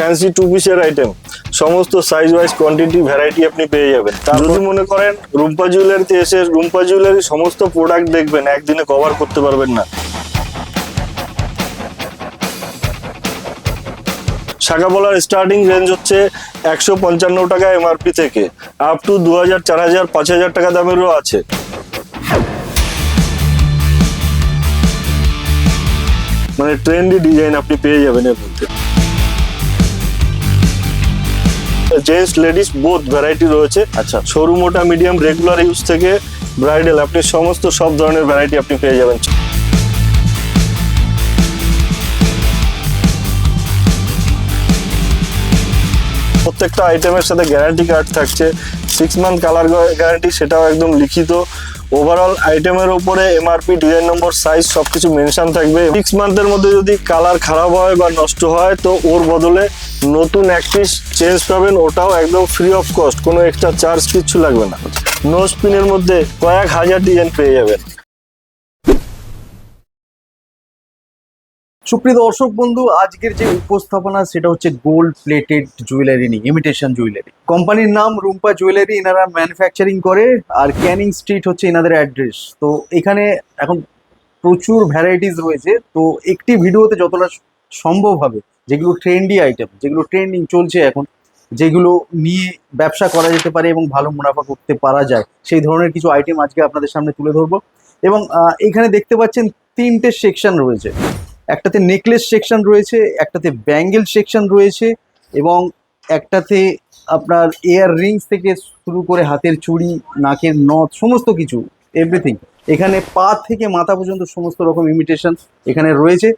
Fancy two পিসের item সমস্ত size wise quantity variety আপনি পেয়ে যাবেন। যদি মনে করেন রুম্পা জুয়েলারিতে এসে রুম্পা জুয়েলারি সমস্ত প্রোডাক্ট দেখবেন একদিনে কভার করতে পারবেন না। শাখা বলার স্টার্টিং রেঞ্জ হচ্ছে একশো পঞ্চান্ন টাকা এমআরপি থেকে আপ টু দু হাজার চার হাজার পাঁচ হাজার টাকা দামেরও আছে। মানে ট্রেন্ডি ডিজাইন আপনি পেয়ে যাবেন এর মধ্যে। জেন্টস লেডিস বোথ ভ্যারাইটি রয়েছে। আচ্ছা। সরু মোটা মিডিয়াম রেগুলার ইউজ থেকে ব্রাইডাল আপনি সমস্ত সব ধরনের ভ্যারাইটি আপনি পেয়ে যাবেন। প্রত্যেকটা আইটেমের সাথে গ্যারান্টি কার্ড থাকছে। সিক্স মান্থ কালার গ্যারান্টি সেটাও একদম লিখিত। ওভারঅল আইটেমের উপরে এমআরপি ডিজাইন নম্বর সাইজ সবকিছু মেনশন থাকবে। সিক্স মান্থের মধ্যে যদি কালার খারাপ হয় বা নষ্ট হয়, তো ওর বদলে নতুন এক পিস চেঞ্জ পাবেন। ওটাও একদম ফ্রি অফ কস্ট কোনো এক্সট্রা চার্জ কিচ্ছু লাগবে না। নো স্পিনের মধ্যে কয়েক হাজার ডিজাইন পেয়ে যাবেন। সুপ্রিয় দর্শক বন্ধু, আজকের যে উপস্থাপনা সেটা হচ্ছে গোল্ড প্লেটেড জুয়েলারি নিয়ে ইমিটেশন জুয়েলারি কোম্পানির নাম রুম্পা জুয়েলারি এনারা ম্যানুফ্যাকচারিং করে, আর ক্যানিং স্ট্রিট হচ্ছে এনাদের অ্যাড্রেস তো এখানে এখন প্রচুর ভ্যারাইটিস রয়েছে, তো একটি ভিডিওতে যতটা সম্ভব হবে, যেগুলো ট্রেন্ডি আইটেম যেগুলো ট্রেন্ডিং চলছে এখন, যেগুলো নিয়ে ব্যবসা করা যেতে পারে এবং ভালো মুনাফা করতে পারা যায়, সেই ধরনের কিছু আইটেম আজকে আপনাদের সামনে তুলে ধরবো। এবং এখানে দেখতে পাচ্ছেন তিনটে সেকশন রয়েছে। একটাতে নেকলেস সেকশন রয়েছে একটাতে ব্যাঙ্গেল সেকশন রয়েছে এবং একটাতে আপনার এয়ার রিংস থেকে শুরু করে হাতের চুড়ি নাকের নথ সমস্ত কিছু এভরিথিং এখানে পা থেকে মাথা পর্যন্ত সমস্ত রকম ইমিটেশন এখানে রয়েছে।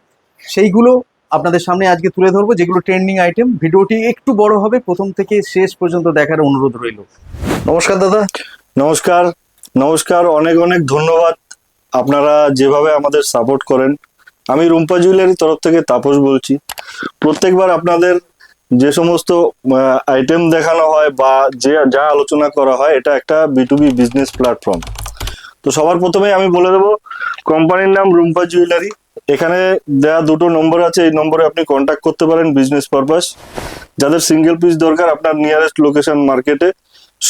সেইগুলো আপনাদের সামনে আজকে তুলে ধরবো যেগুলো ট্রেন্ডিং আইটেম ভিডিওটি একটু বড় হবে প্রথম থেকে শেষ পর্যন্ত দেখার অনুরোধ রইল। নমস্কার দাদা। নমস্কার। নমস্কার। অনেক অনেক ধন্যবাদ। আপনারা যেভাবে আমাদের সাপোর্ট করেন আমি রুম্পা জুয়েলারি তরফ থেকে তাপস বলছি। প্রত্যেকবার আপনাদের যে সমস্ত আইটেম দেখানো হয় বা যে, যা আলোচনা করা হয়, এটা একটা বিটুবি বিজনেস প্ল্যাটফর্ম তো সবার প্রথমে আমি বলে দেবো কোম্পানির নাম রুম্পা জুয়েলারি। এখানে দেয়া দুটো নম্বর আছে, এই নম্বরে আপনি কন্ট্যাক্ট করতে পারেন বিজনেস পারপাস যাদের সিঙ্গেল পিস দরকার, আপনার নিয়ারেস্ট লোকেশন মার্কেটে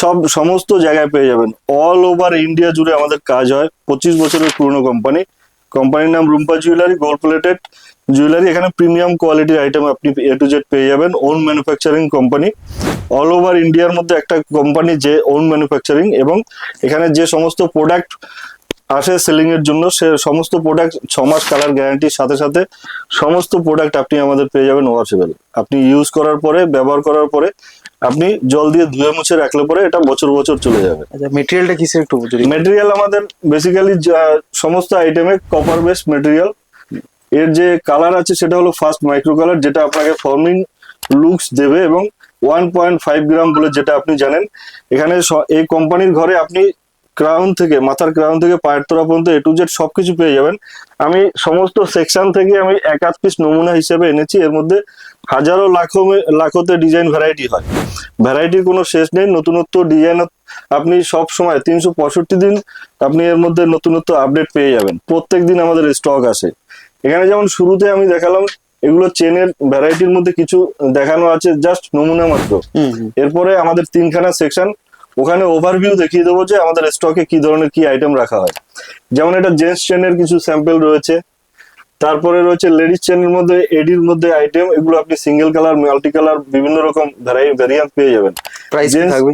সব, সমস্ত জায়গায় পেয়ে যাবেন। অল ওভার ইন্ডিয়া জুড়ে আমাদের কাজ হয়, পঁচিশ বছরের পুরনো কোম্পানি কোম্পানির নাম Rumpa jewellery gold plated jewellery এখানে প্রিমিয়াম কোয়ালিটির আইটেম আপনি এ টু জেড পেয়ে যাবেন। Own manufacturing company all over ইন্ডিয়ার মধ্যে একটা কোম্পানি যে ওন ম্যানুফ্যাকচারিং এবং এখানে যে সমস্ত প্রোডাক্ট আসে সেলিং এর জন্য, সে সমস্ত প্রোডাক্ট ছ মাস কালার গ্যারান্টির সাথে সাথে সমস্ত প্রোডাক্ট আপনি আমাদের পেয়ে যাবেন ওয়াশেবল আপনি ইউজ করার পরে, ব্যবহার করার পরে আপনি জল দিয়ে ধুয়ে মুছে রাখলে পরে এটা বছর বছর চলে যাবে। আচ্ছা মেটেরিয়ালটা কিসের একটু যদি মেটেরিয়াল আমাদের বেসিক্যালি সমস্ত আইটেমে কপার বেসড মেটেরিয়াল এর যে কালার আছে সেটা হলো ফার্স্ট মাইক্রো কালার যেটা আপনাকে ফর্মিং লুকস দেবে এবং ওয়ান পয়েন্ট ফাইভ গ্রাম বলে যেটা আপনি জানেন। এখানে এই কোম্পানির ঘরে আপনি ক্রাউন থেকে মাথার ক্রাউন থেকে পায়ের তোরা পর্যন্ত এ টু জেড সবকিছু পেয়ে যাবেন। আমি সমস্ত সেকশন থেকে আমি এক আধ পিস নমুনা হিসেবে এনেছি। এর মধ্যে হাজারো লাখো লাখোতে ডিজাইন ভ্যারাইটি হয়। ভ্যারাইটির কোনো শেষ নেই নতুনত্ব ডিজাইন আপনি সব সময় তিনশো পঁয়ষট্টি দিন আপনি এর মধ্যে নতুনত্ব আপডেট পেয়ে যাবেন। প্রত্যেক দিন আমাদের স্টক আসে। এখানে যেমন শুরুতে আমি দেখালাম এগুলো চেনের ভ্যারাইটির মধ্যে কিছু দেখানো আছে জাস্ট নমুনা মাত্র। এরপরে আমাদের তিনখানা সেকশন ওখানে ওভারভিউ দেখিয়ে দেবো যে আমাদের স্টকে কি ধরনের কি আইটেম রাখা হয়। যেমন এটা জেন্টস চেনের কিছু স্যাম্পল রয়েছে। তারপরে রয়েছে লেডিস চেনের মধ্যে এডির মধ্যে আইটেম এগুলো আপনি সিঙ্গেল কালার মাল্টি কালার বিভিন্ন রকম ভ্যারিয়েন্ট পেয়ে যাবেন। প্রাইস Gents- থাকবে?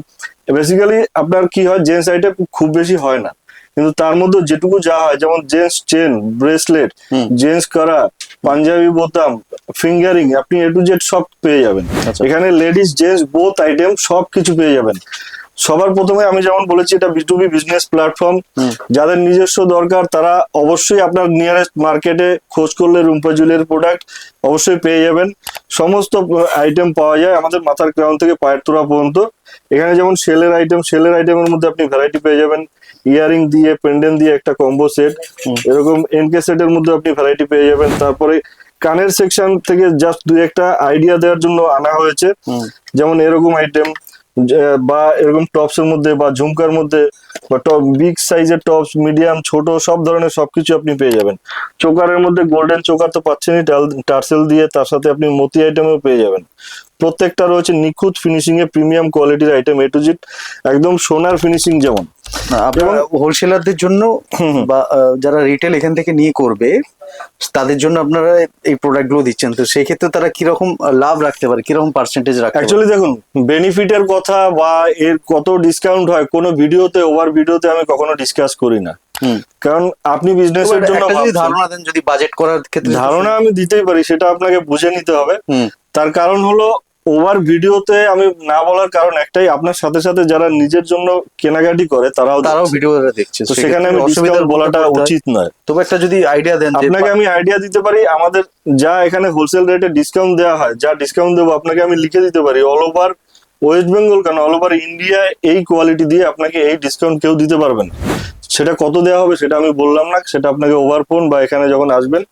বেসিক্যালি আপনার কি হয় জেন্টস আইটেম খুব বেশি হয় না। কিন্তু তার মধ্যে যেটুকু যা হয় যেমন জেন্টস চেন ব্রেসলেট। জেন্টস করা পাঞ্জাবি বোতাম ফিঙ্গারিং আপনি এ টু জেড সব পেয়ে যাবেন। আচ্ছা। এখানে লেডিস জেন্টস বোথ আইটেম সব কিছু পেয়ে যাবেন। সবার প্রথমে আমি যেমন বলেছি এটা বিটুবি বিজনেস প্ল্যাটফর্ম যাদের নিজস্ব দরকার তারা অবশ্যই আপনার নিয়ারেস্ট মার্কেটে খোঁজ করলে রুম্পা জুয়েলের প্রোডাক্ট অবশ্যই পেয়ে যাবেন। সমস্ত আইটেম পাওয়া যায় আমাদের মাথার ক্রাউন থেকে পায়ের তোড়া পর্যন্ত। এখানে যেমন সেলের আইটেম সেলের আইটেমের মধ্যে আপনি ভ্যারাইটি পেয়ে যাবেন। ইয়ারিং দিয়ে পেন্ডেন্ট দিয়ে একটা কম্বো সেট এরকম এনকে সেটের মধ্যে আপনি ভ্যারাইটি পেয়ে যাবেন। তারপরে কানের সেকশন থেকে জাস্ট দুই একটা আইডিয়া দেওয়ার জন্য আনা হয়েছে। যেমন এরকম আইটেম বা এরকম টপস এর মধ্যে বা ঝুমকার মধ্যে বা টপ বিগ সাইজের টপস মিডিয়াম ছোট সব ধরনের সবকিছু আপনি পেয়ে যাবেন। চোকারের মধ্যে গোল্ডেন চোকার তো পাচ্ছেনই টার্সেল দিয়ে তার সাথে আপনি মতি আইটেমও পেয়ে যাবেন। প্রত্যেকটা রয়েছে নিখুঁত ফিনিশিং এ প্রিমিয়াম কোয়ালিটির আইটেম এ টু জিট একদম সোনার ফিনিশিং যেমন। আপনারা হোলসেলারদের জন্য। বা যারা রিটেল এখান থেকে নিয়ে করবে তাদের জন্য আপনারা এই প্রোডাক্টগুলো দিচ্ছেন। তো সেই ক্ষেত্রে তারা কীরকম লাভ রাখতে পারে? কীরকম পার্সেন্টেজ রাখতে অ্যাকচুয়ালি দেখুন বেনিফিটের কথা বা এর কত ডিসকাউন্ট হয় কোনো ভিডিওতে ওভার ভিডিওতে আমি কখনো ডিসকাস করি না। কারণ আপনি বিজনেসের জন্য ধারণা দেন যদি বাজেট করার ক্ষেত্রে ধারণা আমি দিতেই পারি সেটা আপনাকে বুঝে নিতে হবে। তার কারণ হলো ওভার ভিডিওতে আমি না বলার কারণ একটাই আপনার সাথে সাথে যারা নিজের জন্য কেনাকাটি করে তারাও তারাও। ভিডিও দেখছে তো সেখানে আমি ডিসকাউন্ট বলাটা। উচিত নয় তবে একটা যদি আইডিয়া দেন আপনাকে আমি আইডিয়া দিতে পারি আমাদের যা এখানে হোলসেল রেটে ডিসকাউন্ট দেওয়া হয় যা ডিসকাউন্ট দেবো আপনাকে আমি লিখে দিতে পারি অল ওভার ওয়েস্ট বেঙ্গল কেন অল ওভার ইন্ডিয়া এই কোয়ালিটি দিয়ে আপনাকে এই ডিসকাউন্ট কেউ দিতে পারবেন সেটা কত দেওয়া হবে সেটা আমি বললাম না সেটা আপনাকে ওভার ফোন বা এখানে যখন আসবেন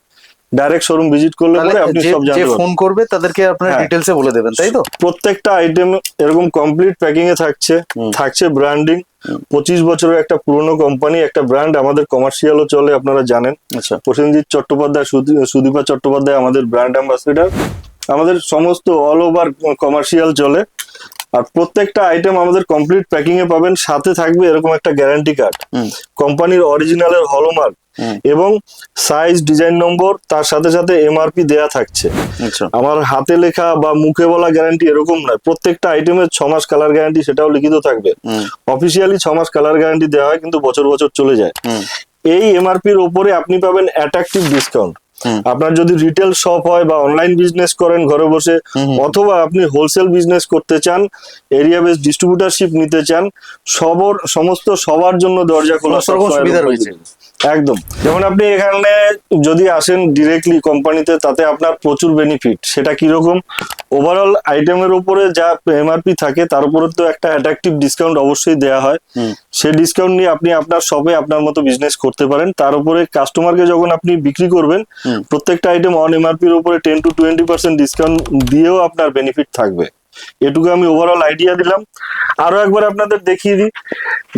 ডাইরেক্ট শোরুম ভিজিট করলে পরে আপনি সব জানতে পারবেন। ফোন করবে তাদেরকে আপনারা হ্যাঁ। ডিটেলসে বলে দেবেন তাই তো? প্রত্যেকটা আইটেম এরকম কমপ্লিট প্যাকিং এ থাকছে। থাকছে ব্র্যান্ডিং পঁচিশ বছরের একটা পুরনো কোম্পানি একটা ব্র্যান্ড আমাদের কমার্শিয়ালও চলে আপনারা জানেন। আচ্ছা। প্রসেনজিৎ চট্টোপাধ্যায় সুদী- সুদীপা চট্টোপাধ্যায় আমাদের ব্র্যান্ড অ্যাম্বাসেডার আমাদের সমস্ত অল ওভার কমার্শিয়াল চলে। আর প্রত্যেকটা আইটেম আমাদের কমপ্লিট প্যাকিং এ পাবেন সাথে থাকবে এরকম একটা গ্যারান্টি কার্ড কোম্পানির অরিজিনালের হলমার্ক এবং সাইজ ডিজাইন নম্বর তার সাথে সাথে এমআরপি দেয়া থাকছে। আচ্ছা। আমার হাতে লেখা বা মুখে বলা গ্যারান্টি এরকম নয়। প্রত্যেকটা আইটেমের ছ মাস কালার গ্যারান্টি সেটাও লিখিত থাকবে। অফিসিয়ালি ছ মাস কালার গ্যারান্টি দেওয়া হয় কিন্তু বছর বছর চলে যায়। এই এমআরপির ওপরে আপনি পাবেন অ্যাট্রাকটিভ ডিসকাউন্ট। আপনার যদি রিটেল শপ হয় বা অনলাইন বিজনেস করেন ঘরে বসে। অথবা আপনি হোলসেল বিজনেস করতে চান এরিয়া বেস ডিস্ট্রিবিউটারশিপ নিতে চান সবর সমস্ত সবার জন্য দরজা খোলা সুবিধা রয়েছে। একদম। যেমন আপনি এখানে যদি আসেন ডিরেক্টলি কোম্পানিতে তাতে আপনার প্রচুর বেনিফিট সেটা কীরকম? ওভারঅল আইটেমের উপরে যা এমআরপি থাকে তার উপরে তো একটা অ্যাট্রাকটিভ ডিসকাউন্ট অবশ্যই দেওয়া হয়। সেই ডিসকাউন্ট নিয়ে আপনি আপনার শপে আপনার মতো বিজনেস করতে পারেন। তার উপরে কাস্টমারকে যখন আপনি বিক্রি করবেন। প্রত্যেকটা আইটেম অন এমআরপির উপরে ten to twenty percent discount দিয়েও আপনার বেনিফিট থাকবে। এটুকু আমি ওভারঅল আইডিয়া দিলাম। আরও একবার আপনাদের দেখিয়ে দিই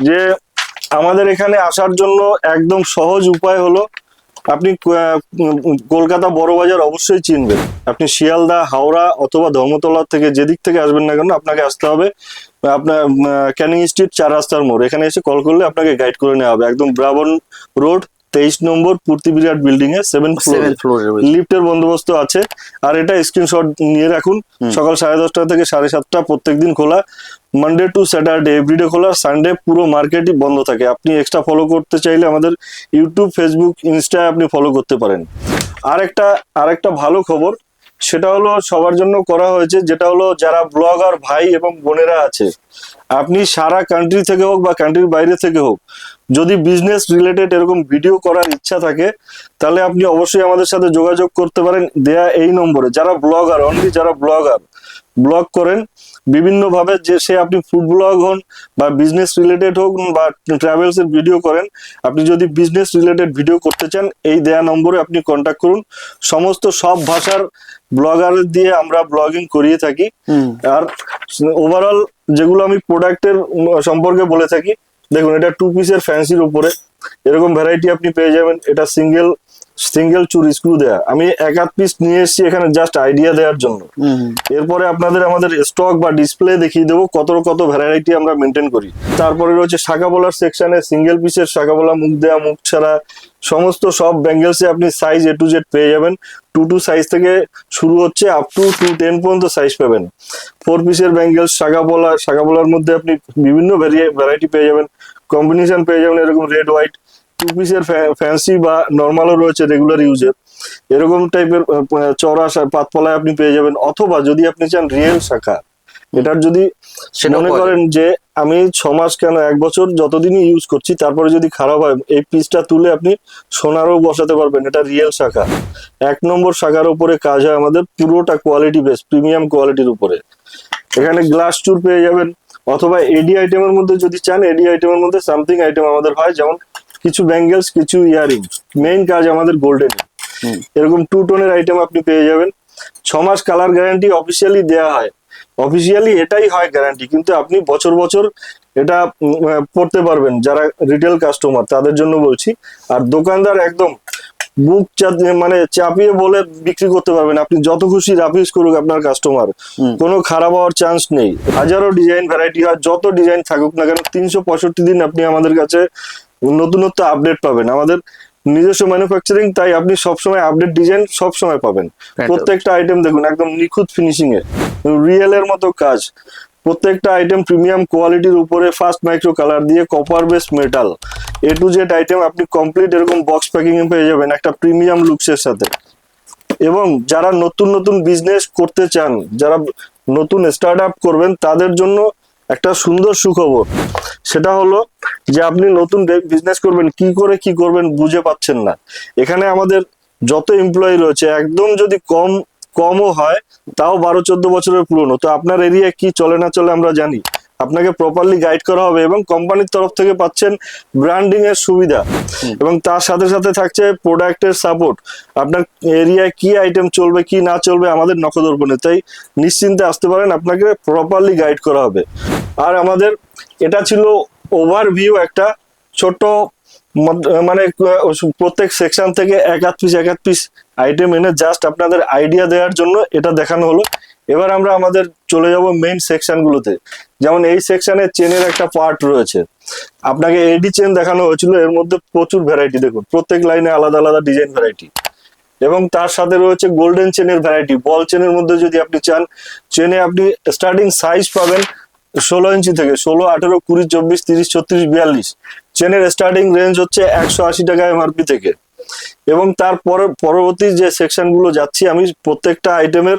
যে আমাদের এখানে আসার জন্য একদম সহজ উপায় হলো, আপনি কলকাতা বড় বাজার অবশ্যই চিনবেন। আপনি শিয়ালদা, হাওড়া অথবা ধর্মতলা থেকে যেদিক থেকে আসবেন না কেন, আপনাকে আসতে হবে আপনার ক্যানিং স্ট্রিট চার রাস্তার মোড়। এখানে এসে কল করলে আপনাকে গাইড করে নেওয়া হবে। একদম ব্রাবন রোড তেইশ নম্বর পূর্তি বিরাট বিল্ডিং এ সেভেন ফ্লোর লিফটের বন্দোবস্ত আছে। আর এটা স্ক্রিনশট নিয়ে রাখুন। সকাল সাড়ে দশটা থেকে সাড়ে সাতটা প্রত্যেকদিন খোলা। মানডে টু স্যাটারডে এভরিডে খোলা। সানডে পুরো মার্কেটই বন্ধ থাকে। আপনি এক্সট্রা ফলো করতে চাইলে আমাদের ইউটিউব ফেসবুক ইনস্টায় আপনি ফলো করতে পারেন। আর একটা আর একটা ভালো খবর সেটা হলো সবার জন্য করা হয়েছে যেটা হলো যারা ব্লগার ভাই এবং বোনেরা আছে আপনি সারা কান্ট্রি থেকে হোক বা কান্ট্রির বাইরে থেকে হোক যদি বিজনেস রিলেটেড এরকম ভিডিও করার ইচ্ছা থাকে তাহলে আপনি অবশ্যই আমাদের সাথে যোগাযোগ করতে পারেন। দেয়া এই নম্বরে। যারা ব্লগার অনলি যারা ব্লগার ব্লগ করেন বিভিন্নভাবে যে সে আপনি ফুড ব্লগ হন বা বিজনেস রিলেটেড হোক বা ট্রাভেলস এর ভিডিও করেন আপনি যদি বিজনেস রিলেটেড ভিডিও করতে চান এই দেয়া নম্বরে আপনি কন্ট্যাক্ট করুন। সমস্ত সব ভাষার ব্লগার দিয়ে আমরা ব্লগিং করিয়ে থাকি। আর ওভারঅল যেগুলো আমি প্রোডাক্টের সম্পর্কে বলে থাকি দেখুন এটা টু পিসের ফ্যান্সির উপরে। এরকম ভ্যারাইটি আপনি পেয়ে যাবেন। এটা সিঙ্গেল সিঙ্গেল চুর স্ক্রু দেয়া। আমি এক আধ পিস নিয়ে এসেছি এখানে জাস্ট আইডিয়া দেওয়ার জন্য। এরপরে আপনাদের আমাদের স্টক বা ডিসপ্লে দেখিয়ে দেবো কত কত ভ্যারাইটি আমরা মেনটেন করি। তারপরে রয়েছে শাখা বলার সেকশনে সিঙ্গেল পিসের শাখা বলা মুখ দেওয়া মুখ ছাড়া সমস্ত সব ব্যাঙ্গেলসে আপনি সাইজ এ টু জেড পেয়ে যাবেন। টু টু সাইজ থেকে শুরু হচ্ছে আপ টু টু টেন পর্যন্ত সাইজ পাবেন। ফোর পিসের ব্যাঙ্গেলস শাখা বলা শাখা বলার মধ্যে আপনি বিভিন্ন ভ্যারাইটি পেয়ে যাবেন। কম্বিনেশন পেয়ে যাবেন এরকম রেড হোয়াইট টু পিসের ফ্যান্সি বা নর্মালও রয়েছে রেগুলার ইউজের এরকম টাইপের চড়া পাতপলায় আপনি পেয়ে যাবেন। অথবা যদি আপনি চান রিয়েল শাখা এটার যদি মনে করেন যে আমি ছ মাস কেন এক বছর যতদিনই ইউজ করছি তারপরে যদি খারাপ হয় এই পিসটা তুলে আপনি সোনারও বসাতে পারবেন। এটা রিয়েল শাখা। এক নম্বর শাখার উপরে কাজ হয় আমাদের পুরোটা কোয়ালিটি বেস প্রিমিয়াম কোয়ালিটির উপরে। এখানে গ্লাস চুর পেয়ে যাবেন। অথবা এডি আইটেমের মধ্যে যদি চান এডি আইটেমের মধ্যে সামথিং আইটেম আমাদের হয় যেমন কিছু ব্যাঙ্গেলস কিছু ইয়ারিং। মেইন কাজ আমাদের গোল্ডেন এরকম টু টোনের আইটেম আপনি পেয়ে যাবেন। ছ মাস কালার গ্যারান্টি অফিসিয়ালি দেওয়া হয়। অফিসিয়ালি এটাই হয় গ্যারান্টি কিন্তু আপনি বছর বছর এটা পড়তে পারবেন। যারা রিটেল কাস্টমার তাদের জন্য বলছি। আর দোকানদার একদম বুক মানে চাপিয়ে বলে বিক্রি করতে পারবেন। আপনি যত খুশি রাফিউজ করুক আপনার কাস্টমার। কোনো খারাপ হওয়ার চান্স নেই। হাজারো ডিজাইন ভ্যারাইটি হয় যত ডিজাইন থাকুক না কেন তিনশো পঁয়ষট্টি দিন আপনি আমাদের কাছে নতুনত্ব আপডেট পাবেন। আমাদের নিজস্ব ম্যানুফ্যাকচারিং তাই আপনি সবসময় আপডেট ডিজাইন সবসময় পাবেন। প্রত্যেকটা আইটেম দেখুন একদম নিখুঁত ফিনিশিং এ রিয়েল এর মতো কাজ। প্রত্যেকটা আইটেম প্রিমিয়াম কোয়ালিটির উপরে ফার্স্ট মাইক্রো কালার দিয়ে copper base metal A to Z item আপনি কমপ্লিট এরকম বক্স প্যাকিং এ পেয়ে যাবেন একটা প্রিমিয়াম লুকসের সাথে। এবং যারা নতুন নতুন বিজনেস করতে চান যারা নতুন স্টার্ট আপ করবেন তাদের জন্য একটা সুন্দর সুখবর। সেটা হলো যে আপনি নতুন বিজনেস করবেন কি করে কি করবেন বুঝে পাচ্ছেন না। এখানে আমাদের যত এমপ্লয়ি রয়েছে একদম যদি কম কমও হয় তাও বারো চোদ্দ বছরের পুরনো। তো আপনার এরিয়া কি চলে না চলে আমরা জানি। আপনাকে প্রপারলি গাইড করা হবে এবং কোম্পানির তরফ থেকে পাচ্ছেন ব্র্যান্ডিং এর সুবিধা। এবং তার সাথে সাথে থাকছে প্রোডাক্টের সাপোর্ট আপনার এরিয়ায় কি আইটেম চলবে কি না চলবে আমাদের নখদর্পণে। তাই নিশ্চিন্তে আসতে পারেন আপনাকে প্রপারলি গাইড করা হবে। আর আমাদের এটা ছিল ওভারভিউ একটা ছোট মানে প্রত্যেক সেকশন থেকে এক আধ পিস এক আধ পিস আইটেম এনে জাস্ট আপনাদের আইডিয়া দেওয়ার জন্য এটা দেখানো হলো। এবার আমরা আমাদের চলে যাব মেইন সেকশন গুলোতে। যেমন এই সেকশনে চেনের একটা পার্ট রয়েছে। আপনাকে এডি চেন দেখানো হয়েছিল, এর মধ্যে প্রচুর ভ্যারাইটি দেখুন, প্রত্যেক লাইনে আলাদা আলাদা ডিজাইন ভ্যারাইটি এবং তার সাথে রয়েছে গোল্ডেন চেনের ভ্যারাইটি বল চেনের মধ্যে যদি আপনি চান চেনে আপনি স্টার্টিং সাইজ পাবেন ষোলো ইঞ্চি থেকে ষোলো, আঠেরো, কুড়ি, চব্বিশ, তিরিশ, ছত্রিশ, বিয়াল্লিশ। চেনের স্টার্টিং রেঞ্জ হচ্ছে একশো আশি টাকা এমআরপি থেকে। এবং তার পর- পরবর্তী যে সেকশনগুলো যাচ্ছি, আমি প্রত্যেকটা আইটেমের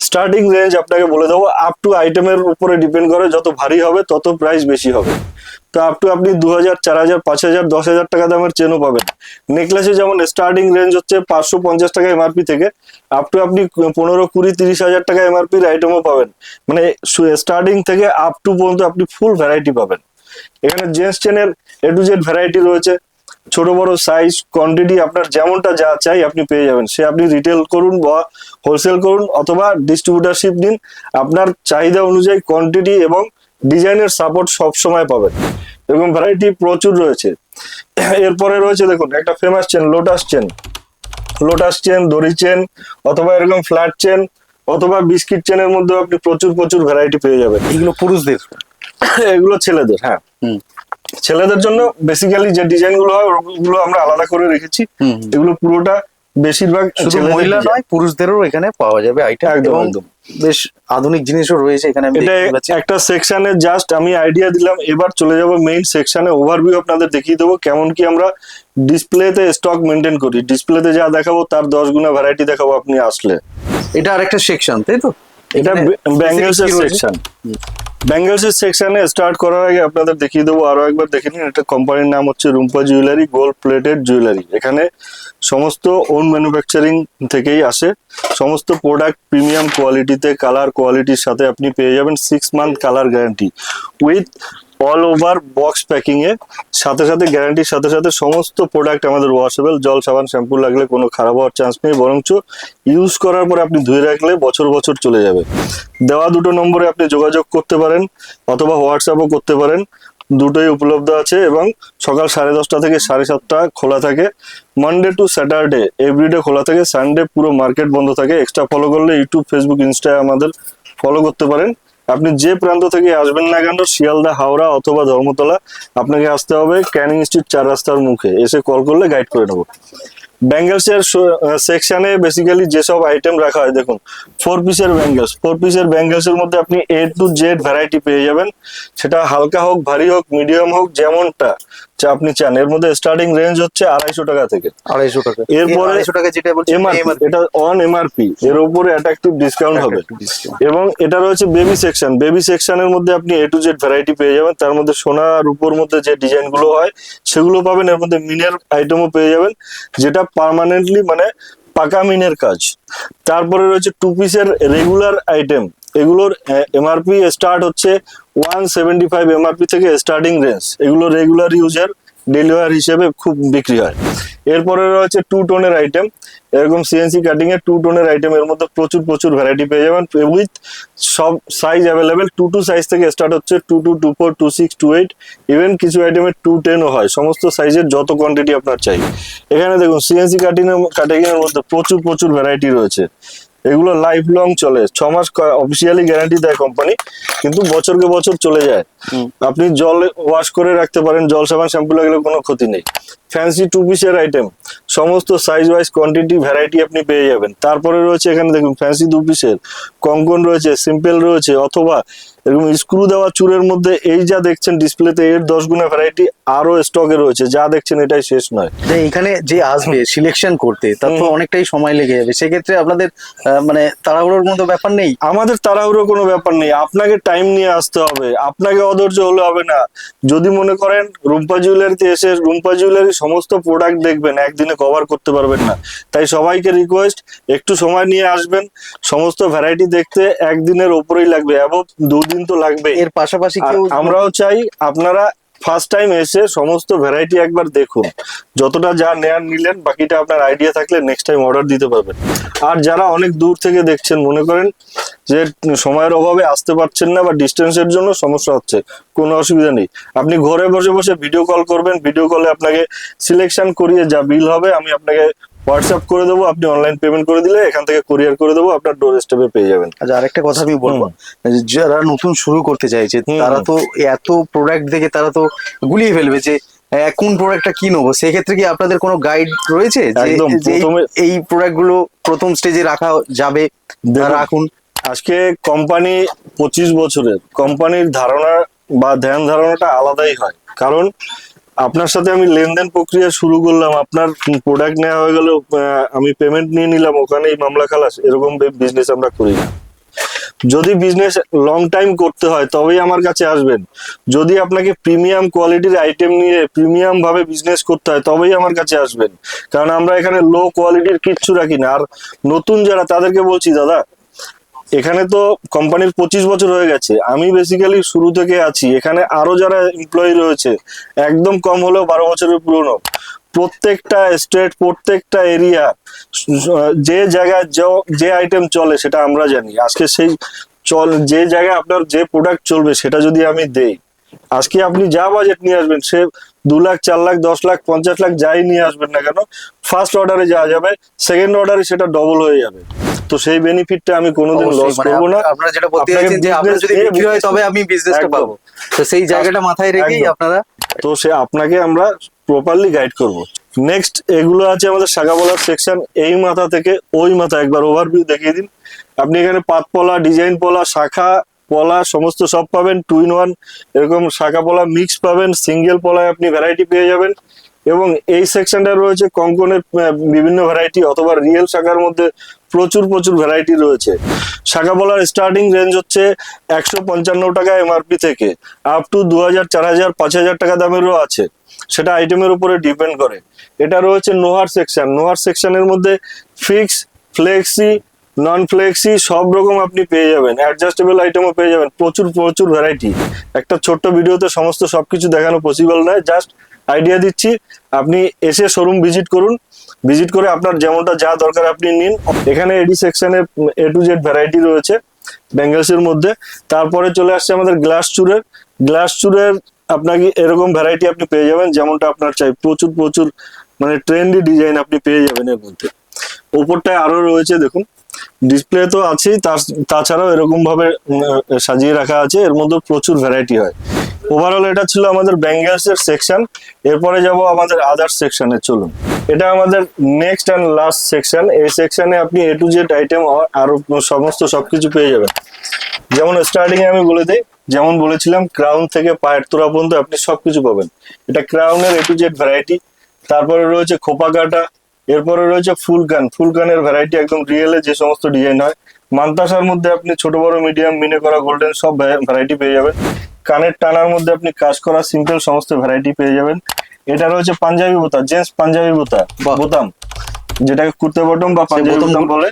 স্টার্টিং রেঞ্জ আপনাকে বলে দেবো। আপ টু আইটেমের উপরে ডিপেন্ড করে যত ভারী হবে, তত প্রাইস বেশি হবে। তো আপ টু আপনি দু হাজার চার হাজার পাঁচ হাজার দশ হাজার টাকা দামের চেনও পাবেন। নেকলেসে যেমন স্টার্টিং রেঞ্জ হচ্ছে পাঁচশো পঞ্চাশ টাকা এমআরপি থেকে আপ টু আপনি পনেরো, কুড়ি, তিরিশ হাজার টাকা এমআরপির আইটেমও পাবেন। মানে স্টার্টিং থেকে আপ টু পর্যন্ত আপনি ফুল ভ্যারাইটি পাবেন। এখানে জেন্টস চেনের এ টু জেড ভ্যারাইটি রয়েছে। ছোট বড় সাইজ কোয়ান্টিটি আপনার যেমনটা যা চাই আপনি পেয়ে যাবেন। সে আপনি রিটেল করুন বা হোলসেল করুন অথবা ডিস্ট্রিবিউটারশিপ দিন। আপনার চাহিদা অনুযায়ী কোয়ান্টিটি এবং ডিজাইনের সাপোর্ট সব সময় পাবেন। এবং ভ্যারাইটি প্রচুর রয়েছে। এরপরে রয়েছে দেখুন একটা famous chain lotus chain lotus chain দড়ি চেন অথবা এরকম ফ্ল্যাট চেন অথবা বিস্কিট চেনের মধ্যে আপনি প্রচুর প্রচুর ভ্যারাইটি পেয়ে যাবেন। এগুলো পুরুষদের? এগুলো ছেলেদের হ্যাঁ। হুম। ছেলেদের জন্য বেসিক্যালি যে ডিজাইনগুলো হয় ওগুলো আমরা আলাদা করে রেখেছি। এগুলো পুরোটা বেশিরভাগ মহিলা নয় পুরুষদেরও এখানে পাওয়া যাবে আইটেম একদম, একদম। বেশ আধুনিক জিনিসও রয়েছে এখানে একটা সেকশনে জাস্ট আমি আইডিয়া দিলাম এবার চলে যাব মেইন সেকশনে ওভারভিউ আপনাদের দেখিয়ে দেবো কেমন কি আমরা ডিসপ্লেতে স্টক মেনটেন করি। ডিসপ্লেতে যা দেখাবো তার দশ গুণা ভ্যারাইটি দেখাবো আপনি আসলে। এটা আরেকটা সেকশন তাই তো? এটা ব্যাঙ্গেলস এর? সেকশন ব্যাঙ্গেলস এর সেকশনে স্টার্ট করার আগে আপনাদের দেখিয়ে দেবো আরও একবার দেখে নিন এটা কোম্পানির নাম হচ্ছে Rumpa jewellery gold plated jewellery এখানে সমস্ত ওন ম্যানুফ্যাকচারিং থেকেই আসে। সমস্ত প্রোডাক্ট প্রিমিয়াম কোয়ালিটিতে কালার কোয়ালিটির সাথে আপনি পেয়ে যাবেন six month colour guarantee with all over box packing এ। সাথে সাথে গ্যারান্টির সাথে সাথে সমস্ত প্রোডাক্ট আমাদের ওয়াশেবল জল, সাবান শ্যাম্পু লাগলে কোনো খারাপ হওয়ার চান্স নেই। বরঞ্চ ইউজ করার পর আপনি ধুয়ে রাখলে বছর বছর চলে যাবে। দেওয়া দুটো নম্বরে আপনি যোগাযোগ করতে পারেন অথবা হোয়াটসঅ্যাপও করতে পারেন। দুটোই উপলব্ধ আছে এবং সকাল সাড়ে দশটা থেকে সাড়ে সাতটা খোলা থাকে। মানডে টু স্যাটারডে এভরিডে খোলা থাকে। সানডে পুরো মার্কেট বন্ধ থাকে। এক্সট্রা ফলো করলে ইউটিউব ফেসবুক ইনস্টায় আমাদের ফলো করতে পারেন। আপনি যে প্রান্ত থেকে আসবেন না কেন, শিয়ালদা, হাওড়া অথবা ধর্মতলা, আপনাকে আসতে হবে ক্যানিং স্ট্রিট চার রাস্তার মুখে। এসে কল করলে গাইড করে নেব। ব্যাঙ্গেলস এর সেকশনে বেসিক্যালি যেসব আইটেম রাখা হয়, দেখুন ফোর পিসের ব্যাঙ্গেলস ফোর পিসের ব্যাঙ্গেলস এর মধ্যে আপনি এ টু জেড ভ্যারাইটি পেয়ে যাবেন। সেটা হালকা হোক, ভারী হোক মিডিয়াম হোক, যেমনটা। আপনি চান। এর মধ্যে স্টার্টিং রেঞ্জ হচ্ছে আড়াইশো টাকা থেকে। আড়াইশো টাকা। এরপরে- টাকা যেটা বলছি এটা অন এমআরপি এর উপরে অ্যাট্রাকটিভ ডিসকাউন্ট হবে। এবং এটা রয়েছে বেবি সেকশন বেবি সেকশনের মধ্যে আপনি এ টু জেড ভ্যারাইটি পেয়ে যাবেন। তার মধ্যে সোনা আর উপর মধ্যে যে ডিজাইনগুলো হয় সেগুলো পাবেন। এর মধ্যে মিনের আইটেমও পেয়ে যাবেন যেটা পার্মানেন্টলি মানে পাকা মিনের কাজ। তারপরে রয়েছে টু পিসের রেগুলার আইটেম এগুলোর এমআরপি স্টার্ট হচ্ছে ওয়ান সেভেন্টি ফাইভ এমআরপি থেকে স্টার্টিং রেঞ্জ এগুলো রেগুলার ইউজার ডেলিভার হিসেবে খুব বিক্রি হয়। এরপরে রয়েছে টু টোনের আইটেম এরকম সিএনসি কাটিং এর টু টোনের আইটেম এর মধ্যে প্রচুর প্রচুর ভ্যারাইটি পেয়ে যাবেন। উইথ সব size available two two size থেকে স্টার্ট হচ্ছে two two two four two six two eight even কিছু আইটেমের টু টেনও হয়। সমস্ত সাইজের যত কোয়ান্টিটি আপনার চাই। এখানে দেখুন সিএনসি কাটিং কাটিং এর মধ্যে প্রচুর প্রচুর ভ্যারাইটি রয়েছে। এগুলো লাইফ লং চলে। ছ মাস অফিসিয়ালি গ্যারান্টি দেয় কোম্পানি কিন্তু বছরকে বছর চলে যায়। আপনি জল ওয়াশ করে রাখতে পারেন জল সাবান শ্যাম্পু লাগলে কোনো ক্ষতি নেই। ফ্যান্সি টু পিসের আইটেম সমস্ত সাইজ ওয়াইজ কোয়ান্টিটি ভ্যারাইটি আপনি পেয়ে যাবেন। তারপরে রয়েছে এখানে দেখুন ফ্যান্সি দু পিসের কঙ্কন রয়েছে সিম্পল রয়েছে অথবা এরকম স্ক্রু দেওয়া চুরের মধ্যে এই যা দেখছেন ডিসপ্লেতে এর দশ গুণা ভ্যারাইটি আরও স্টকে রয়েছে। যা দেখছেন এটাই শেষ নয়। এখানে যে আসবে সিলেকশন করতে তার তো অনেকটাই সময় লেগে যাবে। সেক্ষেত্রে আপনাদের মানে তাড়াহুড়োর মতো ব্যাপার নেই? আমাদের তাড়াহুড়ো কোনো ব্যাপার নেই। আপনাকে টাইম নিয়ে আসতে হবে। আপনাকে অধৈর্য হলে হবে না। যদি মনে করেন রুম্পা জুয়েলারিতে এসে রুম্পা জুয়েলারি সমস্ত প্রোডাক্ট দেখবেন একদিনে কভার করতে পারবেন না। তাই সবাইকে রিকোয়েস্ট একটু সময় নিয়ে আসবেন। সমস্ত ভ্যারাইটি দেখতে একদিনের ওপরেই লাগবে। এবং দুদিন তো লাগবে এর পাশাপাশি আমরাও চাই আপনারা ফার্স্ট টাইম এসে সমস্ত ভ্যারাইটি একবার দেখুন। যতটা যা নেয়ার নিলেন বাকিটা আপনার আইডিয়া থাকলে নেক্সট টাইম অর্ডার দিতে পারবেন। আর যারা অনেক দূর থেকে দেখছেন মনে করেন যে সময়ের অভাবে আসতে পারছেন না বা ডিস্টেন্সের জন্য সমস্যা হচ্ছে কোনো অসুবিধা নেই। আপনি ঘরে বসে বসে ভিডিও কল করবেন ভিডিও কলে আপনাকে সিলেকশন করিয়ে যা বিল হবে আমি আপনাকে হোয়াটসঅ্যাপ করে দেবো আপনি অনলাইন পেমেন্ট করে দিলে এখান থেকে কুরিয়ার করে দেবো আপনার ডোর স্টেপে পেয়ে যাবেন। আচ্ছা আরেকটা কথা আমি বলব। যারা নতুন শুরু করতে চাইছে তারা তো এত প্রোডাক্ট দেখে তারা তো গুলিয়ে ফেলবে যে আহ, কোন প্রোডাক্টটা কি নেব? সেক্ষেত্রে কি আপনাদের কোনো গাইড রয়েছে যে এই- প্রথমে- এই প্রোডাক্টগুলো প্রথম স্টেজে রাখা যাবে? রাখুন। আজকে কোম্পানি পঁচিশ বছরের। কোম্পানির ধারণা বা ধ্যান ধারণাটা আলাদাই হয়। কারণ আপনার সাথে আমি লেনদেন প্রক্রিয়া শুরু করলাম, আপনার প্রোডাক্ট নেওয়া হয়ে গেল আমি পেমেন্ট নিয়ে নিলাম, ওখানেই মামলা খালাস, এরকম বিজনেস আমরা করি না। যদি বিজনেস লং টাইম করতে হয়, তবেই আমার কাছে আসবেন। যদি আপনাকে প্রিমিয়াম কোয়ালিটির আইটেম নিয়ে প্রিমিয়াম ভাবে বিজনেস করতে হয়, তবেই আমার কাছে আসবেন। কারণ আমরা এখানে লো কোয়ালিটির কিচ্ছু রাখি না। আর নতুন যারা, তাদেরকে বলছি, দাদা এখানে তো কোম্পানির পঁচিশ বছর হয়ে গেছে। আমি বেসিক্যালি শুরু থেকে আছি। এখানে আরও যারা এমপ্লয়ি রয়েছে, একদম কম হলেও বারো বছরের পুরনো। প্রত্যেকটা স্টেট প্রত্যেকটা এরিয়া যে জায়গায় যে আইটেম চলে সেটা আমরা জানি। আজকে সেই চল, যে জায়গায় আপনার যে প্রোডাক্ট চলবে সেটা যদি আমি দেই, আজকে আপনি যা বাজেট নিয়ে আসবেন, সে দু লাখ, চার লাখ, দশ লাখ, পঞ্চাশ লাখ যাই নিয়ে আসবেন না কেন ফার্স্ট অর্ডারে যাওয়া যাবে সেকেন্ড অর্ডারে সেটা ডবল হয়ে যাবে। তো সেই বেনিফিটটা আমি কোনোদিন লস মানে করব না। আপনারা যেটা বলতে চাইছেন যে আপনার যদি বিক্রি হয় তবে আমি বিজনেসটা পাবো। তো সেই জায়গাটা মাথায় রেখেই। আপনারা তো সে আপনাকে আমরা প্রপারলি গাইড করব। নেক্সট এগুলো আছে আমাদের শাখা বলার সেকশন এই মাথা থেকে ওই মাথা একবার ওভারভিউ দেখিয়ে দিন। আপনি এখানে পাত পলা ডিজাইন পলা শাখা পলা সমস্ত সব পাবেন টু ইন ওয়ান এরকম শাখা পলা মিক্স পাবেন সিঙ্গেল পলায় আপনি ভ্যারাইটি পেয়ে যাবেন। এবং এই সেকশনটা রয়েছে কঙ্কনের বিভিন্ন ভ্যারাইটি অথবা রিয়েল শাখার মধ্যে প্রচুর প্রচুর ভ্যারাইটি রয়েছে। শাখা বলার স্টার্টিং রেঞ্জ হচ্ছে একশো পঞ্চান্ন টাকা এমআরপি থেকে আপ টু দু হাজার চার হাজার পাঁচ হাজার টাকা দামেরও আছে। সেটা আইটেমের উপরে ডিপেন্ড করে। এটা রয়েছে নোহার সেকশন নোহার সেকশনের মধ্যে ফিক্স ফ্লেক্সি নন ফ্লেক্সি সব রকম আপনি পেয়ে যাবেন। অ্যাডজাস্টেবল আইটেমও পেয়ে যাবেন। প্রচুর প্রচুর ভ্যারাইটি একটা ছোট্ট ভিডিওতে সমস্ত সবকিছু দেখানো পসিবল নয়। জাস্ট আইডিয়া দিচ্ছি। আপনি এসে শোরুম ভিজিট করুন। ভিজিট করে আপনার যেমনটা যা দরকার আপনি নিন। এখানে এডি সেকশনে এ টু জেড ভ্যারাইটি রয়েছে ব্যাঙ্গেলসের মধ্যে। তারপরে চলে আসছে আমাদের গ্লাস চুরের। গ্লাস চুরের আপনাকে এরকম ভ্যারাইটি আপনি পেয়ে যাবেন, যেমনটা আপনার চাই। প্রচুর প্রচুর মানে ট্রেন্ডি ডিজাইন আপনি পেয়ে যাবেন এর মধ্যে। উপরটায় আরও রয়েছে, দেখুন। ডিসপ্লে তো আছেই তাছাড়াও এরকম ভাবে সাজিয়ে রাখা আছে। এর মধ্যে প্রচুর ভ্যারাইটি হয়। ওভারঅল এটা ছিল আমাদের ব্যাঙ্গেলস এর সেকশন এরপরে যাব আমাদের আদার সেকশনে চলুন। এটা আমাদের নেক্সট অ্যান্ড লাস্ট সেকশন এই সেকশনে আপনি এ টু জেড আইটেম আরও সমস্ত সবকিছু পেয়ে যাবেন। যেমন স্টার্টিং এ আমি বলে দিই, যেমন বলেছিলাম ক্রাউন থেকে পায়ের তোরা পর্যন্ত আপনি সবকিছু পাবেন। এটা ক্রাউনের এ টু জেড ভ্যারাইটি তারপরে রয়েছে খোপা কাটা। এরপরে রয়েছে ফুল গান। ফুল গানের ভ্যারাইটি একদম রিয়েলে যে সমস্ত ডিজাইন হয়। মান্তাসার মধ্যে আপনি ছোট, বড় মিডিয়াম মিনে করা গোল্ডেন সব ভ্যারাইটি পেয়ে যাবেন। কানের টানার মধ্যে আপনি কাজ করা সিম্পল সমস্ত ভ্যারাইটি পেয়ে যাবেন। এটা রয়েছে পাঞ্জাবি বোতা জেন্টস পাঞ্জাবি বোতা। বোতাম। যেটাকে কুর্তা বটম বা পাঞ্জাবি বোতাম- বলে।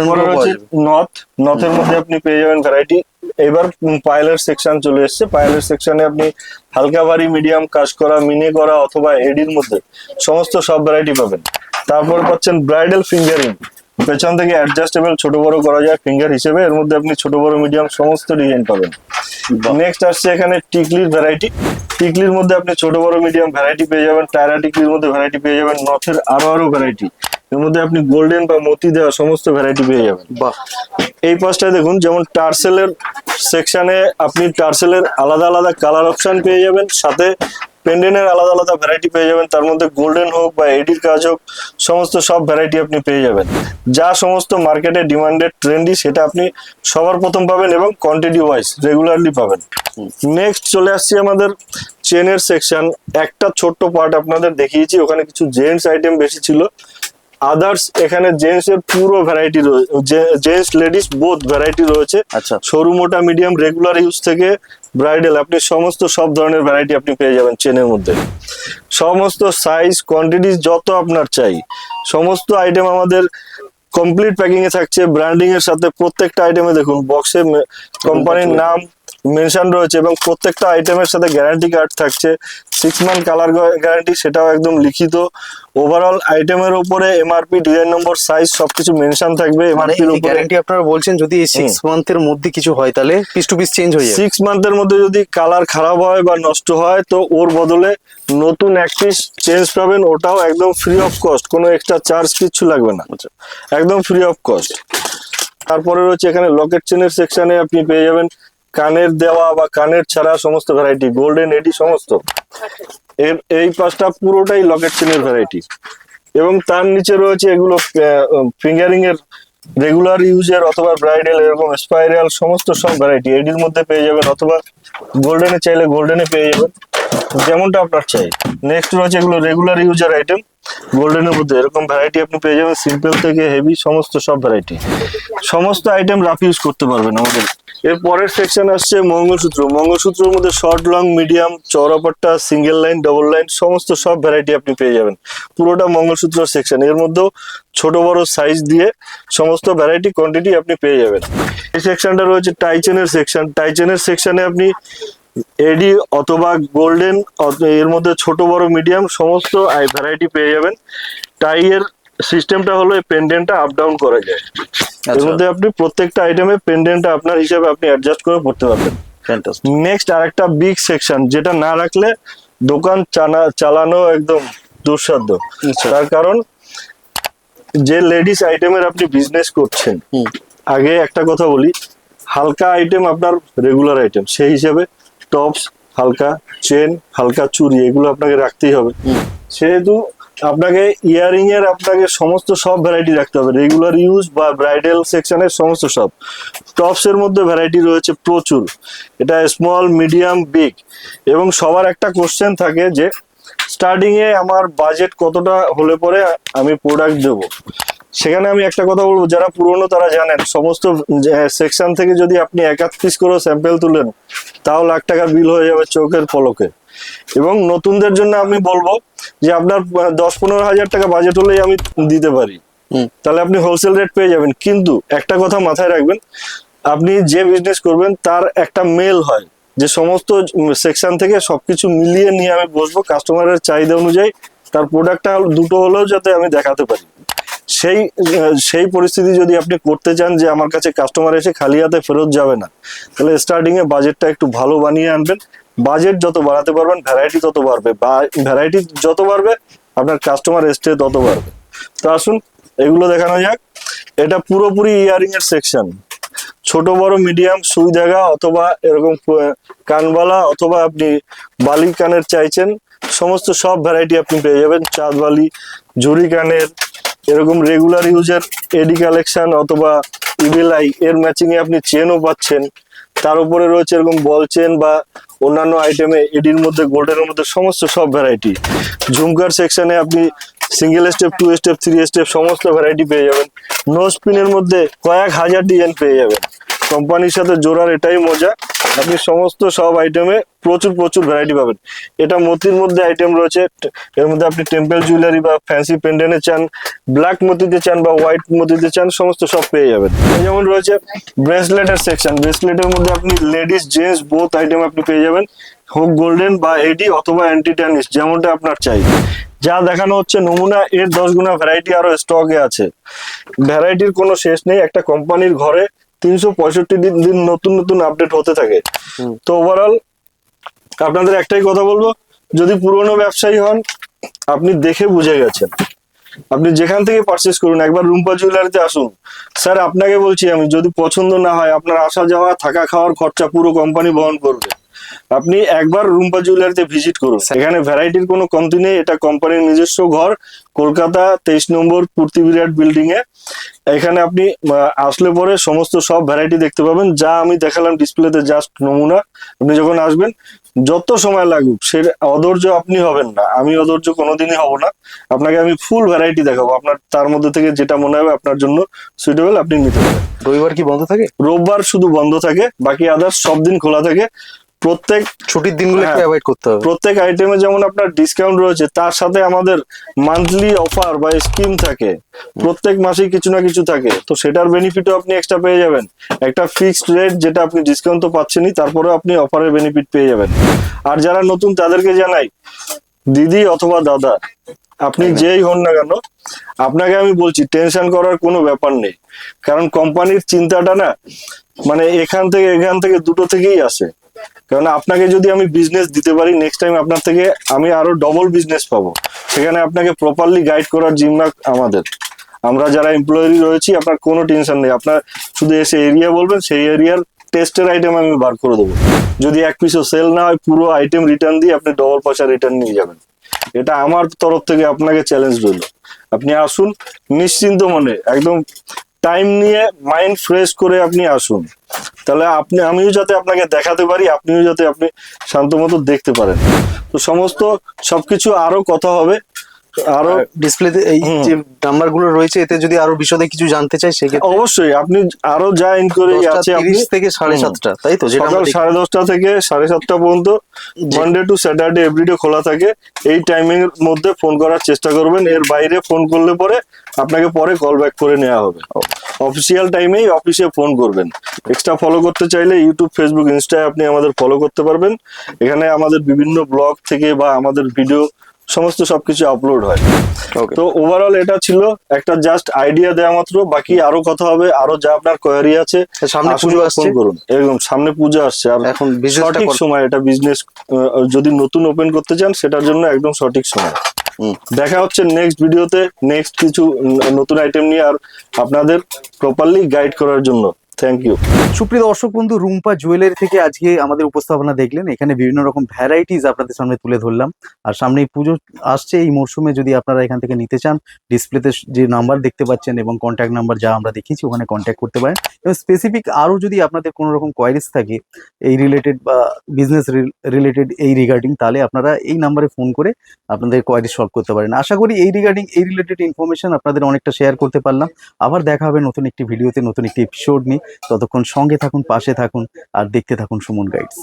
এরপরে রয়েছে নথ নথের মধ্যে আপনি পেয়ে যাবেন ভ্যারাইটি এবার পাইলের সেকশন চলে এসেছে। পাইলের সেকশনে আপনি হালকা ভারী মিডিয়াম কাজ করা মিনে করা অথবা এডির মধ্যে সমস্ত সব ভ্যারাইটি পাবেন। তারপর পাচ্ছেন ব্রাইডাল ফিঙ্গারিং পেছন থেকে অ্যাডজাস্টেবল ছোট বড় করা যায় ফিঙ্গার হিসেবে। এর মধ্যে আপনি ছোট বড় মিডিয়াম সমস্ত ডিজাইন পাবেন। নেক্সট আসছে এখানে টিকলির ভ্যারাইটি টিকলির মধ্যে আপনি ছোট বড় মিডিয়াম ভ্যারাইটি পেয়ে যাবেন। টায়রা টিকলির মধ্যে ভ্যারাইটি পেয়ে যাবেন। নথের আরও আরও ভ্যারাইটি এর মধ্যে আপনি গোল্ডেন বা মতি দেওয়া সমস্ত ভ্যারাইটি পেয়ে যাবেন। বাহ। এই পাশটায় দেখুন যেমন টার্সেলের সেকশনে আপনি টার্সেলের আলাদা আলাদা কালার অপশন পেয়ে যাবেন। সাথে পেন্ডেন্টের আলাদা আলাদা ভ্যারাইটি পেয়ে যাবেন। তার মধ্যে গোল্ডেন হোক বা এডির কাজ হোক সমস্ত সব ভ্যারাইটি আপনি পেয়ে যাবেন। যা সমস্ত মার্কেটে ডিমান্ডেড ট্রেন্ডি সেটা আপনি সবার প্রথম পাবেন এবং কোয়ান্টিটি ওয়াইজ রেগুলারলি পাবেন। নেক্সট চলে আসছি আমাদের চেনের সেকশন একটা ছোট্ট পার্ট আপনাদের দেখিয়েছি। ওখানে কিছু জেন্টস আইটেম বেশি ছিল। আদার্স এখানে জেন্টস এর পুরো ভ্যারাইটি রয়েছে জেন্টস লেডিস বোথ ভ্যারাইটি রয়েছে। আচ্ছা। সরু মোটা মিডিয়াম রেগুলার ইউজ থেকে ব্রাইডাল আপনি সমস্ত সব ধরনের ভ্যারাইটি আপনি পেয়ে যাবেন চেনের মধ্যে। সমস্ত সাইজ কোয়ান্টিটিস যত আপনার চাই। সমস্ত আইটেম আমাদের কমপ্লিট প্যাকিং এ থাকছে ব্র্যান্ডিং এর সাথে প্রত্যেকটা আইটেমে দেখুন বক্সে কোম্পানির নাম মেনশন রয়েছে এবং প্রত্যেকটা আইটেমের সাথে গ্যারান্টি কার্ড থাকছে। সিক্স মান্থ কালার গ্যারান্টি সেটাও একদম লিখিত। ওভারঅল আইটেমের উপরে এমআরপি ডিজাইন নম্বর সাইজ সবকিছু মেনশন থাকবে মানে এমআরপির উপরে। গ্যারান্টি আপনারা বলছেন যদি এই সিক্স মান্থের মধ্যে কিছু হয় তাহলে পিস টু পিস চেঞ্জ হয়ে সিক্স মান্থের মধ্যে যদি কালার খারাপ হয় বা নষ্ট হয় তো ওর বদলে নতুন এক পিস চেঞ্জ পাবেন। ওটাও একদম ফ্রি অফ কস্ট কোনো এক্সট্রা চার্জ কিচ্ছু লাগবে না। একদম ফ্রি অফ কস্ট তারপরে রয়েছে এখানে লকেট চেনের সেকশনে আপনি পেয়ে যাবেন। কানের দেওয়া বা কানের ছাড়া সমস্ত ভ্যারাইটি গোল্ডেন এডি সমস্ত। এর এই পাঁচটা পুরোটাই লকেট চেনের ভ্যারাইটি এবং তার নিচে রয়েছে এগুলো ফিঙ্গারিং এর রেগুলার ইউজের অথবা ব্রাইডাল এরকম স্পাইরাল সমস্ত সব ভ্যারাইটি এডির মধ্যে পেয়ে যাবেন অথবা গোল্ডেনে চাইলে গোল্ডেনে পেয়ে যাবেন। যেমনটা আপনার চাই। নেক্সট রয়েছে এগুলো রেগুলার ইউজার আইটেম গোল্ডেনের মধ্যে এরকম ভ্যারাইটি আপনি পেয়ে যাবেন সিম্পল থেকে হেভি সমস্ত সব ভ্যারাইটি সমস্ত আইটেম রাফ ইউজ করতে পারবেন আমাদের। এর পরের সেকশন আসছে মঙ্গলসূত্র। মঙ্গলসূত্রের মধ্যে শর্ট লং মিডিয়াম চৌরাপাট্টা সিঙ্গেল লাইন ডবল লাইন সমস্ত সব ভ্যারাইটি আপনি পেয়ে যাবেন। পুরোটা মঙ্গলসূত্র সেকশন এর মধ্যেও ছোট, বড় সাইজ দিয়ে সমস্ত ভ্যারাইটি কোয়ান্টিটি আপনি পেয়ে যাবেন। এই সেকশনটা রয়েছে টাইচেনের সেকশন টাইচেনের সেকশনে আপনি এডি অথবা গোল্ডেন এর মধ্যে ছোট বড় মিডিয়াম সমস্ত আই ভ্যারাইটি পেয়ে যাবেন। টাই এর সিস্টেমটা হলো এই পেন্ডেন্টটা আপ ডাউন করা যায়। এর আচ্ছা। মধ্যে আপনি প্রত্যেকটা আইটেমে পেন্ডেন্টটা আপনার হিসাবে আপনি অ্যাডজাস্ট করে পড়তে পারবেন। ফ্যান্টাস্টিক নেক্সট আরেকটা বিগ সেকশন যেটা না রাখলে দোকান চানা চালানো একদম দুঃসাধ্য। আচ্ছা। তার কারণ যে লেডিস আইটেমের আপনি বিজনেস করছেন। আগে একটা কথা বলি হালকা আইটেম আপনার রেগুলার আইটেম সেই হিসাবে টপস হালকা চেন হালকা চুরি এগুলো আপনাকে রাখতেই হবে। সেহেতু আপনাকে ইয়ারিং এর আপনাকে সমস্ত সব ভ্যারাইটি রাখতে হবে। রেগুলার ইউজ বা ব্রাইডাল সেকশনের সমস্ত সব। টপস এর মধ্যে ভ্যারাইটি রয়েছে প্রচুর। এটা স্মল মিডিয়াম বিগ এবং সবার একটা কোশ্চেন থাকে যে স্টার্টিং এ আমার বাজেট কতটা হলে পরে আমি প্রোডাক্ট দেবো? সেখানে আমি একটা কথা বলব যারা পুরনো তারা জানেন সমস্ত সেকশন থেকে যদি আপনি এক আধ পিস করে স্যাম্পেল তুলেন তাও লাখ টাকার বিল হয়ে যাবে চোখের পলকে। এবং নতুনদের জন্য আমি বলব যে আপনার দশ পনেরো হাজার টাকা বাজেট হলেই আমি দিতে পারি। তাহলে আপনি হোলসেল রেট পেয়ে যাবেন। কিন্তু একটা কথা মাথায় রাখবেন আপনি যে বিজনেস করবেন তার একটা মেল হয় যে সমস্ত সেকশন থেকে সবকিছু মিলিয়ে নিয়ে আমি বসবো। কাস্টমারের চাহিদা অনুযায়ী তার প্রোডাক্টটা দুটো হলেও যাতে আমি দেখাতে পারি। সেই সেই পরিস্থিতি যদি আপনি করতে চান যে আমার কাছে কাস্টমার এসে খালি হাতে ফেরত যাবে না, তাহলে স্টার্টিং এ বাজেটটা একটু ভালো বানিয়ে আনবেন। বাজেট যত বাড়াতে পারবেন ভ্যারাইটি তত বাড়বে। ভ্যারাইটি যত বাড়বে, আপনার কাস্টমার এসছে তত বাড়বে। তো আসুন, এগুলো দেখানো যাক। এটা পুরোপুরি ইয়ারিং এর সেকশন ছোট, বড় মিডিয়াম সুই জায়গা অথবা এরকম কানবালা অথবা আপনি বালি কানের চাইছেন, সমস্ত সব ভ্যারাইটি আপনি পেয়ে যাবেন। চাঁদ বালি ঝুরি কানের এরকম রেগুলার ইউজের এডি কালেকশন অথবা ইবিলাই এর ম্যাচিং এ আপনি চেনও পাচ্ছেন। তার উপরে রয়েছে এরকম বল চেন বা অন্যান্য আইটেমে এডির মধ্যে গোল্ডের মধ্যে সমস্ত সব ভ্যারাইটি ঝুমকার সেকশনে আপনি single step two step three step সমস্ত ভ্যারাইটি পেয়ে যাবেন। নো স্পিনের মধ্যে কয়েক হাজার ডিজাইন পেয়ে যাবেন। কোম্পানির সাথে জোড়ার এটাই মজা। আপনি সমস্ত সব আইটেমে প্রচুর প্রচুর ভ্যারাইটি পাবেন। এটা মতির মধ্যে আইটেম রয়েছে। এর মধ্যে আপনি টেম্পল জুয়েলারি বা ফ্যান্সি পেন্ডেন্টে চান ব্ল্যাক মতিতে চান বা হোয়াইট মতিতে চান, সমস্ত সব পেয়ে যাবেন। যেমন রয়েছে ব্রেসলেটের সেকশন ব্রেসলেটের মধ্যে আপনি লেডিস জেন্টস বোথ আইটেম আপনি পেয়ে যাবেন। হোক গোল্ডেন বা এডি অথবা অ্যান্টি ট্যানিস যেমনটা আপনার চাই। যা দেখানো হচ্ছে নমুনা, এর দশ গুণা ভ্যারাইটি আরও স্টকে আছে। ভ্যারাইটির কোনো শেষ নেই। একটা কোম্পানির ঘরে তিনশো পঁয়ষট্টি দিন দিন নতুন নতুন আপডেট হতে থাকে। তো ওভারঅল আপনাদের একটাই কথা বলব যদি পুরনো ব্যবসায়ী হন আপনি দেখে বুঝে গেছেন। আপনি যেখান থেকে পারচেস করুন একবার রুম্পা জুয়েলারিতে আসুন। স্যার আপনাকে বলছি আমি যদি পছন্দ না হয় আপনার আসা যাওয়া থাকা খাওয়ার খরচা পুরো কোম্পানি বহন করবে। আপনি একবার রুম্পা জুয়েলারিতে ভিজিট করুন। এখানে ভ্যারাইটির কোনো কমতি নেই। এটা কোম্পানির নিজস্ব ঘর। কলকাতা তেইশ নম্বর পূর্তি বিরাট বিল্ডিং এ। এখানে আপনি আসলে পরে সমস্ত সব ভ্যারাইটি দেখতে পাবেন। যা আমি দেখালাম ডিসপ্লেতে জাস্ট নমুনা। আপনি যখন আসবেন যত সময় লাগুক সে অধৈর্য আপনি হবেন না। আমি অধৈর্য কোনোদিনই হব না। আপনাকে আমি ফুল ভ্যারাইটি দেখাবো। আপনার তার মধ্যে থেকে যেটা মনে হবে আপনার জন্য সুইটেবল আপনি নিতে পারেন। রবিবার কি বন্ধ থাকে? রোববার শুধু বন্ধ থাকে। বাকি আদার্স সব দিন খোলা থাকে। প্রত্যেক ছুটির দিনগুলো একটু হ্যাঁ। অ্যাভয়েড করতে হবে। প্রত্যেক আইটেমে যেমন আপনার ডিসকাউন্ট রয়েছে তার সাথে আমাদের মান্থলি অফার বা স্কিম থাকে। প্রত্যেক মাসেই কিছু না কিছু থাকে। তো সেটার বেনিফিটও আপনি এক্সট্রা পেয়ে যাবেন। একটা ফিক্সড রেট যেটা আপনি ডিসকাউন্ট তো পাচ্ছেনই তারপরেও আপনি অফারের বেনিফিট পেয়ে যাবেন। আর যারা নতুন তাদেরকে জানাই দিদি অথবা দাদা আপনি যেই হন না কেন আপনাকে আমি বলছি টেনশন করার কোনো ব্যাপার নেই। কারণ কোম্পানির চিন্তাটা না মানে এখান থেকে এখান থেকে দুটো থেকেই আসে। কারণ আপনাকে যদি আমি বিজনেস দিতে পারি নেক্সট টাইম আপনার থেকে আমি আরও ডবল বিজনেস পাবো। সেখানে আপনাকে প্রপারলি গাইড করার জিম্মা আমাদের। আমরা যারা এমপ্লয়ি রয়েছি, আপনার কোনো টেনশন নেই। আপনার শুধু এসে এরিয়া বলবেন, সেই এরিয়ার টেস্টের আইটেম আমি বার করে দেবো। যদি এক পিসও সেল না হয়, পুরো আইটেম রিটার্ন দিয়ে আপনি ডবল পয়সা রিটার্ন নিয়ে যাবেন। এটা আমার তরফ থেকে আপনাকে চ্যালেঞ্জ রইল। আপনি আসুন, নিশ্চিন্ত মনে, একদম টাইম নিয়ে মাইন্ড ফ্রেশ করে আপনি আসুন তাহলে আপনি আমিও যাতে আপনাকে দেখাতে পারি আপনিও যাতে আপনি শান্ত মতো দেখতে পারেন তো সমস্ত সবকিছু আরও কথা হবে আরও ডিসপ্লেতে এই যে নাম্বারগুলো রয়েছে এতে যদি আরও বিশদে কিছু জানতে চাই সেক্ষেত্রে অবশ্যই আপনি আরও যা ইনকোয়ারি আছে আপনি থেকে সাড়ে। সাতটা তাই তো যেটা সকাল। সাড়ে দশটা থেকে সাড়ে সাতটা পর্যন্ত। মানডে টু স্যাটারডে এভরিডে খোলা থাকে এই টাইমিং এর মধ্যে ফোন করার চেষ্টা করবেন এর বাইরে ফোন করলে পরে আপনাকে পরে কল ব্যাক করে নেওয়া হবে। অফিসিয়াল টাইমেই অফিসে ফোন করবেন। এক্সট্রা ফলো করতে চাইলে ইউটিউব ফেসবুক ইনস্টায় আপনি আমাদের ফলো করতে পারবেন। এখানে আমাদের বিভিন্ন ব্লগ থেকে বা আমাদের ভিডিও সমস্ত সবকিছু আপলোড হয়। তো ওভারঅল এটা ছিল একটা জাস্ট আইডিয়া দেওয়া মাত্র বাকি আরও কথা হবে আরও যা আপনার কোয়ারি আছে সামনে পুজো আসছে? করুন। একদম সামনে পুজো আসছে। আর এখন সঠিক সময় এটা বিজনেস যদি নতুন ওপেন করতে চান সেটার জন্য একদম সঠিক সময়। দেখা হচ্ছে নেক্সট ভিডিওতে নেক্সট কিছু নতুন আইটেম নিয়ে আর আপনাদের প্রপারলি গাইড করার জন্য। থ্যাংক ইউ সুপ্রিয় দর্শক বন্ধু, রুম্পা জুয়েলারি থেকে আজকে আমাদের উপস্থাপনা দেখলেন। এখানে বিভিন্ন রকম ভ্যারাইটিস আপনাদের সামনে তুলে ধরলাম। আর সামনে পুজো আসছে, এই মরশুমে যদি আপনারা এখান থেকে নিতে চান ডিসপ্লেতে যে নাম্বার দেখতে পাচ্ছেন এবং কন্ট্যাক্ট নাম্বার যা আমরা দেখিয়েছি, ওখানে কন্ট্যাক্ট করতে পারেন। এবং স্পেসিফিক আরও যদি আপনাদের কোনো রকম কোয়ারিজ থাকে, এই রিলেটেড বা বিজনেস রিলেটেড এই রিগার্ডিং তাহলে আপনারা এই নাম্বারে ফোন করে আপনাদের কোয়ারিজ সলভ করতে পারেন। আশা করি এই রিগার্ডিং এই রিলেটেড ইনফরমেশন আপনাদের অনেকটা শেয়ার করতে পারলাম। আবার দেখা হবে নতুন একটি ভিডিওতে নতুন একটি এপিসোড নিয়ে। ততক্ষণ সঙ্গে থাকুন পাশে থাকুন আর দেখতে থাকুন সুমন গাইডস